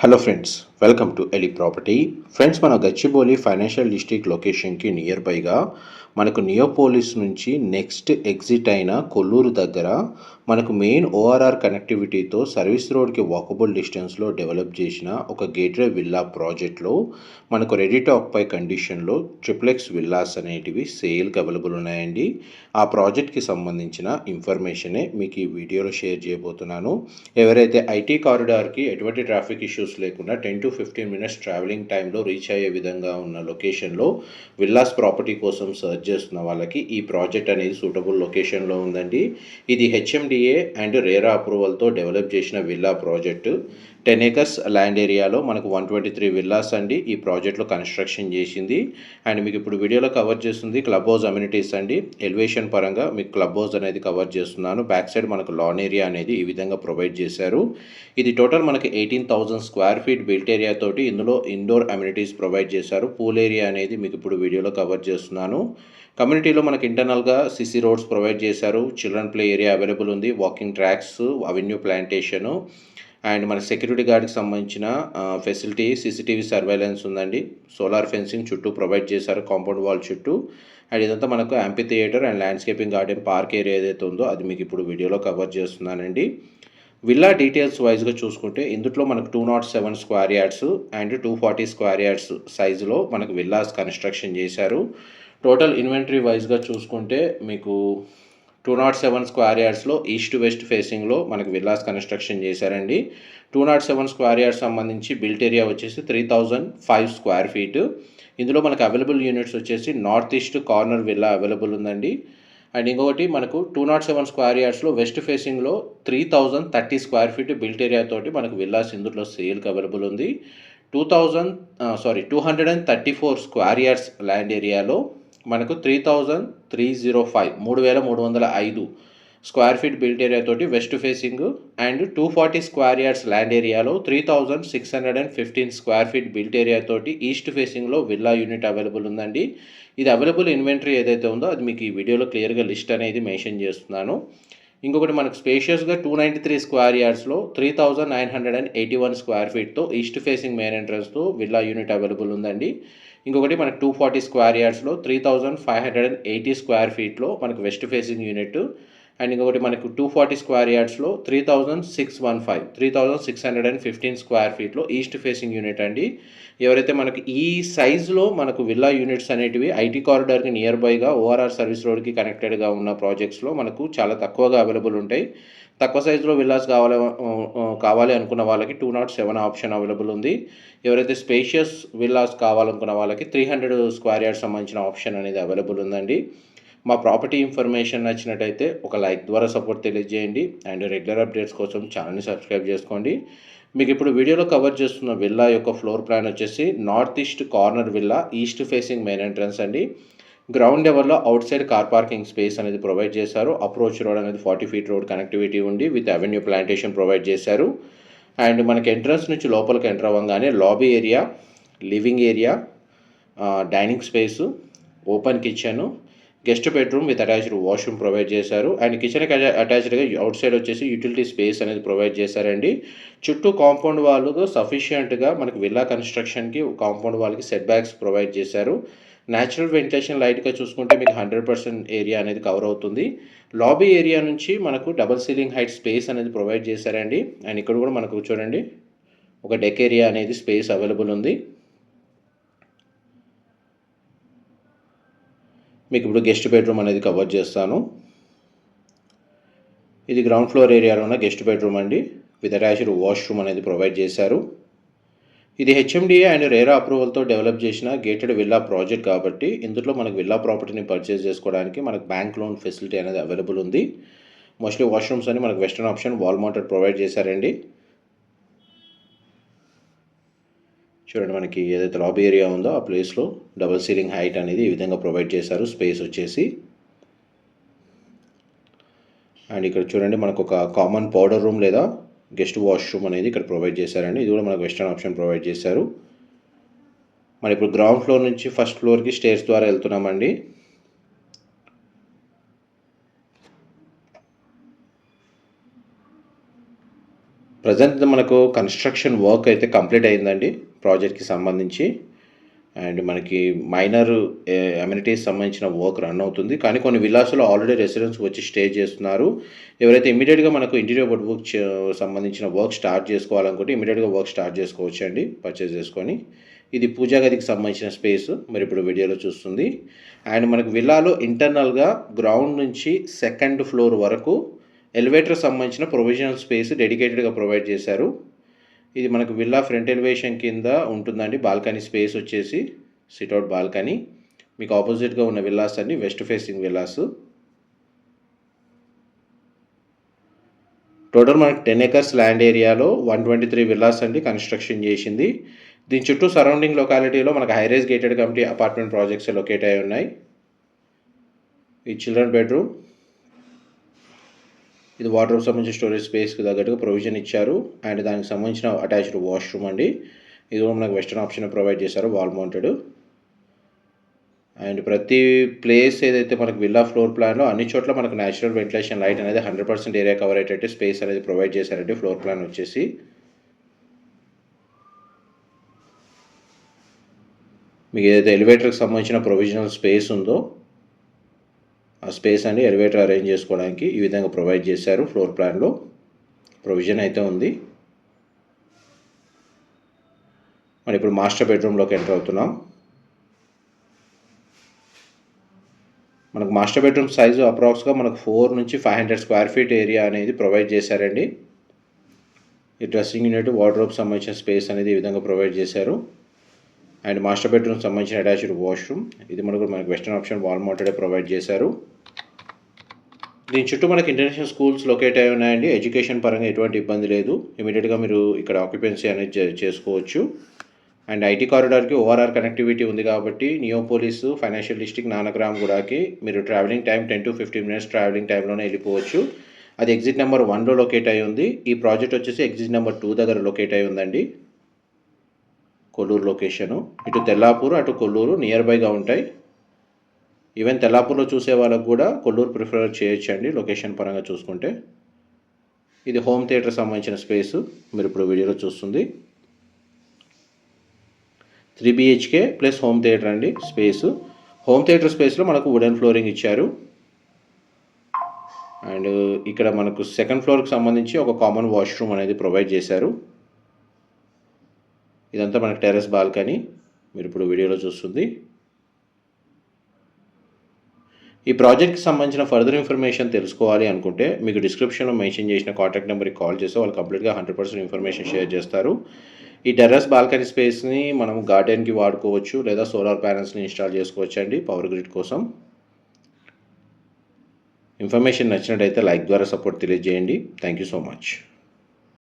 Hello friends welcome to Eli property friends మన Gachibowli financial district లొకేషన్కి near బైగా మనకు నియోపోలిస్ నుంచి నెక్స్ట్ ఎగ్జిట్ అయిన కొల్లూరు దగ్గర మనకు మెయిన్ ఓఆర్ఆర్ కనెక్టివిటీతో సర్వీస్ రోడ్కి వాకబుల్ డిస్టెన్స్లో డెవలప్ చేసిన ఒక గేట్వే విల్లా ప్రాజెక్ట్లో మనకు రెడీ టు ఆక్పై కండిషన్లో ట్రిప్లెక్స్ విల్లాస్ అనేటివి సేల్కి అవైలబుల్ ఉన్నాయండి. ఆ ప్రాజెక్ట్కి సంబంధించిన ఇన్ఫర్మేషనే మీకు ఈ వీడియోలో షేర్ చేయబోతున్నాను. ఎవరైతే ఐటీ కారిడార్కి ఎటువంటి ట్రాఫిక్ ఇష్యూస్ లేకుండా ten to fifteen minutes travelling టైంలో రీచ్ అయ్యే విధంగా ఉన్న లొకేషన్లో విల్లాస్ ప్రాపర్టీ కోసం సర్చ్ చేస్తున్న వాళ్ళకి ఈ ప్రాజెక్ట్ అనేది సూటబుల్ లొకేషన్లో ఉందండి. ఇది హెచ్ఎండిఏ అండ్ రేరా అప్రూవల్తో డెవలప్ చేసిన villa project. Ten acres land ఏరియాలో మనకు వన్ ట్వంటీ త్రీ విల్లాస్ అండి ఈ ప్రాజెక్ట్లో కన్స్ట్రక్షన్ చేసింది. అండ్ మీకు ఇప్పుడు వీడియోలో కవర్ చేస్తుంది క్లబ్ హౌస్ అమ్యూనిటీస్ అండి. ఎలివేషన్ పరంగా మీకు క్లబ్ హౌస్ అనేది కవర్ చేస్తున్నాను. బ్యాక్ సైడ్ మనకు లాన్ ఏరియా అనేది ఈ విధంగా ప్రొవైడ్ చేశారు. ఇది టోటల్ మనకి eighteen thousand square feet built area తోటి ఇందులో ఇండోర్ అమ్యూనిటీస్ ప్రొవైడ్ చేశారు. పూల్ ఏరియా అనేది మీకు ఇప్పుడు వీడియోలో కవర్ చేస్తున్నాను. కమ్యూనిటీలో మనకి ఇంటర్నల్గా సిసి రోడ్స్ ప్రొవైడ్ చేశారు. చిల్డ్రన్ ప్లే ఏరియా అవైలబుల్ ఉంది. Walking tracks avenue plantation and మన సెక్యూరిటీ గార్డ్కి సంబంధించిన ఫెసిలిటీ సీసీటీవీ సర్వైలెన్స్ ఉందండి. సోలార్ ఫెన్సింగ్ చుట్టూ ప్రొవైడ్ చేశారు కాంపౌండ్ వాల్ చుట్టూ. అండ్ ఇదంతా మనకు amphitheatre and landscaping garden park area ఏదైతే ఉందో అది మీకు ఇప్పుడు వీడియోలో కవర్ చేస్తున్నానండి. విల్లా డీటెయిల్స్ వైజ్గా చూసుకుంటే ఇందులో మనకు two naught seven square yards and two forty square yards సైజులో మనకు విల్లాస్ కన్స్ట్రక్షన్ చేశారు. టోటల్ ఇన్వెంటరీ వైజ్గా చూసుకుంటే మీకు టూ నాట్ సెవెన్ స్క్వేర్ యార్డ్స్లో ఈస్ట్ వెస్ట్ ఫేసింగ్లో మనకు విల్లాస్ కన్స్ట్రక్షన్ చేశారండి. Two naught seven square yards సంబంధించి బిల్ట్ ఏరియా వచ్చేసి three thousand five square feet. ఇందులో మనకు అవైలబుల్ యూనిట్స్ వచ్చేసి north east corner villa available ఉందండి. అండ్ ఇంకొకటి మనకు టూ నాట్ సెవెన్ స్క్వేర్ యార్డ్స్లో వెస్ట్ ఫేసింగ్లో three thousand thirty square feet built area తోటి మనకు విల్లాస్ ఇందులో సేల్కి అవైలబుల్ ఉంది. Two thousand sorry two hundred and thirty four square yards land ఏరియాలో మనకు three thousand three zero five మూడు వేల మూడు వందల ఐదు స్క్వేర్ ఫీట్ బిల్ట్ ఏరియా తోటి west facing and two forty square yards land ఏరియాలో three thousand six hundred and fifteen square feet built area తోటి ఈస్ట్ ఫేసింగ్లో విల్లా యూనిట్ అవైలబుల్ ఉందండి. ఇది అవైలబుల్ ఇన్వెంటరీ ఏదైతే ఉందో అది మీకు ఈ వీడియోలో క్లియర్గా లిస్ట్ అనేది మెన్షన్ చేస్తున్నాను. ఇంకొకటి మనకు స్పేషియస్గా two ninety three square యార్డ్స్లో three thousand nine hundred and eighty one square ఫీట్తో east facing main ఎంట్రన్స్తో విల్లా యూనిట్ అవైలబుల్ ఉందండి. ఇంకొకటి మనకు two forty square యార్డ్స్లో three thousand five hundred and eighty square ఫీట్లో మనకు వెస్ట్ ఫేసింగ్ యూనిట్ అండ్ ఇంకొకటి మనకు two forty square యార్డ్స్లో three thousand six one five three thousand six hundred and fifteen square ఫీట్లో east facing unit అండి. ఎవరైతే మనకి ఈ సైజులో మనకు villa units అనేటివి ఐటీ కారిడార్కి నియర్ బైగా ఓఆర్ఆర్ సర్వీస్ రోడ్కి కనెక్టెడ్గా ఉన్న ప్రాజెక్ట్స్లో మనకు చాలా తక్కువగా అవైలబుల్ ఉంటాయి. తక్కువ సైజులో విల్లాస్ కావాలి కావాలి అనుకున్న వాళ్ళకి two naught seven option available ఉంది. ఎవరైతే స్పేషియస్ విల్లాస్ కావాలనుకున్న వాళ్ళకి త్రీ హండ్రెడ్ స్క్వేర్ యార్డ్ సంబంధించిన ఆప్షన్ అనేది అవైలబుల్ ఉందండి. మా ప్రాపర్టీ ఇన్ఫర్మేషన్ నచ్చినట్టయితే ఒక లైక్ ద్వారా సపోర్ట్ తెలియజేయండి అండ్ రెగ్యులర్ అప్డేట్స్ కోసం ఛానల్ని సబ్స్క్రైబ్ చేసుకోండి. మీకు ఇప్పుడు వీడియోలో కవర్ చేస్తున్న విల్లా యొక్క ఫ్లోర్ ప్లాన్ వచ్చేసి north east corner villa east facing main entrance అండి. గ్రౌండ్ లెవెల్లో outside car parking space అనేది ప్రొవైడ్ చేశారు. అప్రోచ్ రోడ్ అనేది ఫార్టీ ఫీట్ రోడ్ కనెక్టివిటీ ఉండి విత్ అవెన్యూ ప్లాంటేషన్ ప్రొవైడ్ చేశారు. అండ్ మనకి ఎంట్రన్స్ నుంచి లోపలికి ఎంటర్ అవ్వగానే lobby area living area dining space open kitchen guest bedroom with attached washroom provide చేశారు. అండ్ కిచెన్కి అటాచ్డ్గా అవుట్ సైడ్ వచ్చేసి యూటిలిటీ స్పేస్ అనేది ప్రొవైడ్ చేశారండి. చుట్టూ కాంపౌండ్ వాళ్ళతో సఫిషియంట్గా మనకి విల్లా కన్స్ట్రక్షన్కి కాంపౌండ్ వాళ్ళకి సెట్ బ్యాక్స్ ప్రొవైడ్ చేశారు. న్యాచురల్ వెంటిలేషన్ లైట్గా చూసుకుంటే మీకు హండ్రెడ్ పర్సెంట్ ఏరియా అనేది కవర్ అవుతుంది. లాబీ ఏరియా నుంచి మనకు డబల్ సీలింగ్ హైట్ స్పేస్ అనేది ప్రొవైడ్ చేశారండి. అండ్ ఇక్కడ కూడా మనకు చూడండి ఒక డెక్ ఏరియా అనేది స్పేస్ అవైలబుల్ ఉంది. మీకు ఇప్పుడు గెస్ట్ బెడ్రూమ్ అనేది కవర్ చేస్తాను. ఇది గ్రౌండ్ ఫ్లోర్ ఏరియాలో ఉన్న గెస్ట్ బెడ్రూమ్ అండి. విత్ అటాచ్డ్ వాష్రూమ్ అనేది ప్రొవైడ్ చేశారు. ఇది హెచ్ఎండిఏ అండ్ రేరా అప్రూవల్తో డెవలప్ చేసిన గేటెడ్ విల్లా ప్రాజెక్ట్ కాబట్టి ఇందులో మనకు విల్లా ప్రాపర్టీని పర్చేస్ చేసుకోవడానికి మనకు బ్యాంక్ లోన్ ఫెసిలిటీ అనేది అవైలబుల్ ఉంది. మోస్ట్లీ వాష్రూమ్స్ అని మనకు western option wall mounted provide చేశారండి. చూడండి మనకి ఏదైతే లాబీ ఏరియా ఉందో ఆ ప్లేస్లో డబల్ సీలింగ్ హైట్ అనేది ఈ విధంగా ప్రొవైడ్ చేశారు. స్పేస్ వచ్చేసి. అండ్ ఇక్కడ చూడండి మనకు ఒక కామన్ పౌడర్ రూమ్ లేదా గెస్ట్ వాష్రూమ్ అనేది ఇక్కడ ప్రొవైడ్ చేశారండి. ఇది కూడా మనకు వెస్టర్న్ ఆప్షన్ ప్రొవైడ్ చేశారు. మరి ఇప్పుడు గ్రౌండ్ ఫ్లోర్ నుంచి ఫస్ట్ ఫ్లోర్కి స్టేర్స్ ద్వారా వెళ్తున్నామండి. ప్రజెంట్ మనకు కన్స్ట్రక్షన్ వర్క్ అయితే కంప్లీట్ అయిందండి. ప్రాజెక్ట్కి సంబంధించి. అండ్ మనకి మైనర్ అమ్యూనిటీస్ సంబంధించిన వర్క్ రన్ అవుతుంది. కానీ కొన్ని విలాసులో ఆల్రెడీ రెసిడెంట్స్ వచ్చి స్టే చేస్తున్నారు. ఎవరైతే ఇమీడియట్గా మనకు ఇంటీరియర్ వుడ్ వర్క్ సంబంధించిన వర్క్ స్టార్ట్ చేసుకోవాలనుకుంటే ఇమీడియట్గా వర్క్ స్టార్ట్ చేసుకోవచ్చు అండి పర్చేస్ చేసుకొని. ఇది పూజా గదికి సంబంధించిన స్పేస్ మరి ఇప్పుడు వీడియోలో చూస్తుంది. అండ్ మనకు విల్లాలో ఇంటర్నల్గా గ్రౌండ్ నుంచి సెకండ్ ఫ్లోర్ వరకు ఎలివేటర్ సంబంధించిన ప్రొవిజనల్ స్పేస్ డెడికేటెడ్గా ప్రొవైడ్ చేశారు. ఇది మనకు విల్లా ఫ్రంట్ ఎలివేషన్ కింద ఉంటుందండి. బాల్కనీ స్పేస్ వచ్చేసి సిట్అవుట్ బాల్కనీ. మీకు ఆపోజిట్గా ఉన్న విల్లాస్ అన్ని వెస్ట్ ఫేసింగ్ విల్లాస్. టోటల్ మనకు టెన్ ఎకర్స్ ల్యాండ్ ఏరియాలో వన్ ట్వంటీ త్రీ విల్లాస్ అండి కన్స్ట్రక్షన్ చేసింది. దీని చుట్టూ సరౌండింగ్ లొకాలిటీలో మనకు high rise gated community apartment projects locate అయి ఉన్నాయి. ఈ చిల్డ్రన్ బెడ్రూమ్. ఇది వాటర్ సంబంధించిన స్టోరేజ్ స్పేస్కి తగ్గట్టుగా ప్రొవిజన్ ఇచ్చారు. అండ్ దానికి సంబంధించిన అటాచ్డ్ వాష్రూమ్ అండి. ఇది కూడా మనకు వెస్టర్న్ ఆప్షన్ ప్రొవైడ్ చేశారు వాల్ మౌంటెడ్ అండ్ ప్రతి ప్లేస్ ఏదైతే మనకు విల్లా ఫ్లోర్ ప్లాన్లో అన్ని చోట్ల మనకు న్యాచురల్ వెంటిలేషన్ లైట్ అనేది హండ్రెడ్ పర్సెంట్ ఏరియా కవర్ అయ్యేటట్టు స్పేస్ అనేది ప్రొవైడ్ చేశారండి ఫ్లోర్ ప్లాన్ వచ్చేసి. మీకు ఏదైతే ఎలివేటర్కి సంబంధించిన ప్రొవిజనల్ స్పేస్ ఉందో స్పేస్ అని ఎలివేటర్ అరేంజ్ చేసుకోవడానికి ఈ విధంగా ప్రొవైడ్ చేశారు ఫ్లోర్ ప్లాన్లో. ప్రొవిజన్ అయితే ఉంది. మరి ఇప్పుడు మాస్టర్ బెడ్రూమ్లోకి ఎంటర్ అవుతున్నాం. మనకు మాస్టర్ బెడ్రూమ్ సైజు అప్రాక్స్గా మనకు ఫోర్ నుంచి five hundred square feet area అనేది ప్రొవైడ్ చేశారండి. ఈ డ్రెస్సింగ్ యూనిట్ వార్డ్రోబ్ సంబంధించిన స్పేస్ అనేది ఈ విధంగా ప్రొవైడ్ చేశారు. అండ్ మాస్టర్ బెడ్రూమ్ సంబంధించిన అటాచ్డ్ వాష్రూమ్ ఇది మనకు మనకు వెస్టర్న్ ఆప్షన్ వాల్ మౌంటెడే ప్రొవైడ్ చేశారు. దీని చుట్టూ మనకి ఇంటర్నేషనల్ స్కూల్స్ లొకేట్ అయి ఉన్నాయండి. ఎడ్యుకేషన్ పరంగా ఎటువంటి ఇబ్బంది లేదు. ఇమీడియట్గా మీరు ఇక్కడ ఆక్యుపెన్సీ అనేది చేసుకోవచ్చు. అండ్ ఐటీ కారిడార్కి ఓఆర్ఆర్ కనెక్టివిటీ ఉంది కాబట్టి నియోపోలిస్ ఫైనాన్షియల్ డిస్ట్రిక్ట్ నానగ్రామ్ కూడాకి మీరు travelling time ten to fifteen minutes travelling టైంలోనే వెళ్ళిపోవచ్చు. అది ఎగ్జిట్ నెంబర్ వన్లో లొకేట్ అయి ఉంది. ఈ ప్రాజెక్ట్ వచ్చేసి ఎగ్జిట్ నెంబర్ టూ దగ్గర లొకేట్ అయి ఉందండి. కొల్లూరు లొకేషను ఇటు తెల్లాపూర్ అటు కొల్లూరు నియర్ బైగా ఉంటాయి. ఈవెన్ తెల్లాపూర్లో చూసే వాళ్ళకు కూడా కొల్లూరు ప్రిఫర్ చేయొచ్చండి లొకేషన్ పరంగా చూసుకుంటే. ఇది హోమ్ థియేటర్ సంబంధించిన స్పేస్ మీరు ఇప్పుడు వీడియోలో చూస్తుంది. Three BHK plus home theatre అండి స్పేస్ హోమ్ థియేటర్ స్పేస్లో మనకు వుడెన్ ఫ్లోరింగ్ ఇచ్చారు. అండ్ ఇక్కడ మనకు సెకండ్ ఫ్లోర్కి సంబంధించి ఒక కామన్ వాష్రూమ్ అనేది ప్రొవైడ్ చేశారు. ఇదంతా మనకు టెర్రస్ బాల్కనీ మీరు ఇప్పుడు వీడియోలో చూస్తుంది. ఈ ప్రాజెక్ట్కి సంబంధించిన ఫర్దర్ ఇన్ఫర్మేషన్ తెలుసుకోవాలి అనుకుంటే మీకు డిస్క్రిప్షన్లో మెన్షన్ చేసిన కాంటాక్ట్ నెంబర్కి కాల్ చేస్తే వాళ్ళు కంప్లీట్గా హండ్రెడ్ పర్సెంట్ ఇన్ఫర్మేషన్ షేర్ చేస్తారు. ఈ టెర్రస్ బాల్కనీ స్పేస్ని మనం గార్డెన్కి వాడుకోవచ్చు లేదా సోలార్ ప్యానల్స్ని ఇన్స్టాల్ చేసుకోవచ్చు అండి పవర్ గ్రిడ్ కోసం. ఇన్ఫర్మేషన్ నచ్చినట్టయితే లైక్ ద్వారా సపోర్ట్ తెలియజేయండి. Thank you so much